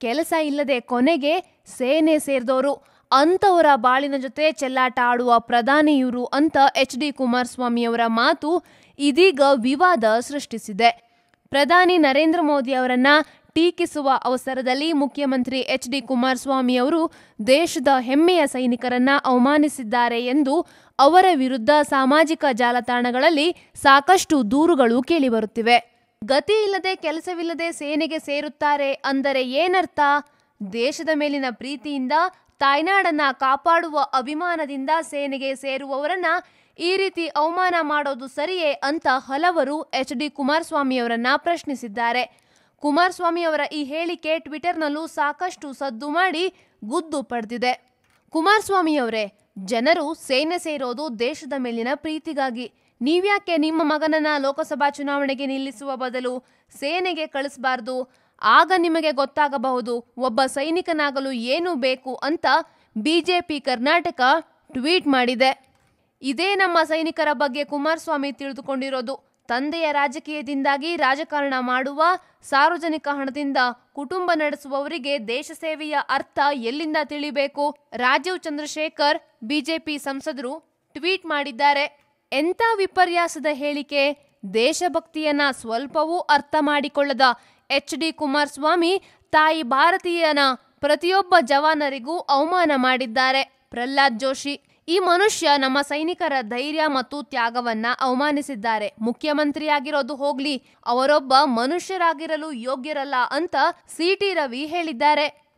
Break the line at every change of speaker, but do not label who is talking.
ಕೆಲಸ ಇಲ್ಲದೆ ಕೊನೆಗೆ ಸೇನೆ ಸೇರಿದವರು ಅಂಥವರ ಬಾಳಿನ ಜೊತೆ ಚೆಲ್ಲಾಟ ಆಡುವ ಪ್ರಧಾನಿ ಇವರು ಅಂತ ಎಚ್ ಡಿ ಕುಮಾರಸ್ವಾಮಿಯವರ ಮಾತು ಇದೀಗ ವಿವಾದ ಸೃಷ್ಟಿಸಿದೆ. ಪ್ರಧಾನಿ ನರೇಂದ್ರ ಮೋದಿ ಅವರನ್ನ ಟೀಕಿಸುವ ಅವಸರದಲ್ಲಿ ಮುಖ್ಯಮಂತ್ರಿ ಎಚ್ ಡಿ ಕುಮಾರಸ್ವಾಮಿ ಅವರು ದೇಶದ ಹೆಮ್ಮೆಯ ಸೈನಿಕರನ್ನ ಅವಮಾನಿಸಿದ್ದಾರೆ ಎಂದು ಅವರ ವಿರುದ್ಧ ಸಾಮಾಜಿಕ ಜಾಲತಾಣಗಳಲ್ಲಿ ಸಾಕಷ್ಟು ದೂರುಗಳು ಕೇಳಿಬರುತ್ತಿವೆ. ಗತಿ ಇಲ್ಲದೆ ಕೆಲಸವಿಲ್ಲದೆ ಸೇನೆಗೆ ಸೇರುತ್ತಾರೆ ಅಂದರೆ ಏನರ್ಥ? ದೇಶದ ಮೇಲಿನ ಪ್ರೀತಿಯಿಂದ ತಾಯ್ನಾಡನ್ನ ಕಾಪಾಡುವ ಅಭಿಮಾನದಿಂದ ಸೇನೆಗೆ ಸೇರುವವರನ್ನ ಈ ರೀತಿ ಅವಮಾನ ಮಾಡೋದು ಸರಿಯೇ ಅಂತ ಹಲವರು ಎಚ್ ಡಿ ಕುಮಾರಸ್ವಾಮಿಯವರನ್ನ ಪ್ರಶ್ನಿಸಿದ್ದಾರೆ. ಕುಮಾರಸ್ವಾಮಿ ಅವರ ಈ ಹೇಳಿಕೆ ಟ್ವಿಟರ್ನಲ್ಲೂ ಸಾಕಷ್ಟು ಸದ್ದು ಮಾಡಿ ಗುದ್ದು ಪಡೆದಿದೆ. ಕುಮಾರಸ್ವಾಮಿಯವರೇ, ಜನರು ಸೇನೆ ಸೇರೋದು ದೇಶದ ಮೇಲಿನ ಪ್ರೀತಿಗಾಗಿ. ನೀವ್ಯಾಕೆ ನಿಮ್ಮ ಮಗನನ್ನ ಲೋಕಸಭಾ ಚುನಾವಣೆಗೆ ನಿಲ್ಲಿಸುವ ಬದಲು ಸೇನೆಗೆ ಕಳಿಸಬಾರದು? ಆಗ ನಿಮಗೆ ಗೊತ್ತಾಗಬಹುದು, ಒಬ್ಬ ಸೈನಿಕನಾಗಲು ಏನು ಬೇಕು ಅಂತ ಬಿಜೆಪಿ ಕರ್ನಾಟಕ ಟ್ವೀಟ್ ಮಾಡಿದೆ. ಇದೇ ನಮ್ಮ ಸೈನಿಕರ ಬಗ್ಗೆ ಕುಮಾರಸ್ವಾಮಿ ತಿಳಿದುಕೊಂಡಿರೋದು. ತಂದೆಯ ರಾಜಕೀಯದಿಂದಾಗಿ ರಾಜಕಾರಣ ಮಾಡುವ ಸಾರ್ವಜನಿಕ ಹಣದಿಂದ ಕುಟುಂಬ ನಡೆಸುವವರಿಗೆ ದೇಶ ಸೇವೆಯ ಅರ್ಥ ಎಲ್ಲಿಂದ ತಿಳಿಬೇಕು? ರಾಜೀವ್ ಚಂದ್ರಶೇಖರ್, ಬಿಜೆಪಿ ಸಂಸದರು ಟ್ವೀಟ್ ಮಾಡಿದ್ದಾರೆ. ಎಂಥ ವಿಪರ್ಯಾಸದ ಹೇಳಿಕೆ? ದೇಶಭಕ್ತಿಯನ್ನ ಸ್ವಲ್ಪವೂ ಅರ್ಥ ಮಾಡಿಕೊಳ್ಳದ ಎಚ್ ಡಿ ಕುಮಾರಸ್ವಾಮಿ ತಾಯಿ ಭಾರತೀಯನ ಪ್ರತಿಯೊಬ್ಬ ಜವಾನರಿಗೂ ಅವಮಾನ ಮಾಡಿದ್ದಾರೆ. ಪ್ರಹ್ಲಾದ್ ಜೋಶಿ, ಈ ಮನುಷ್ಯ ನಮ್ಮ ಸೈನಿಕರ ಧೈರ್ಯ ಮತ್ತು ತ್ಯಾಗವನ್ನ ಅವಮಾನಿಸಿದ್ದಾರೆ. ಮುಖ್ಯಮಂತ್ರಿಯಾಗಿರೋದು ಹೋಗ್ಲಿ, ಅವರೊಬ್ಬ ಮನುಷ್ಯರಾಗಿರಲು ಯೋಗ್ಯರಲ್ಲ ಅಂತ ಸಿಟಿ ರವಿ ಹೇಳಿದ್ದಾರೆ.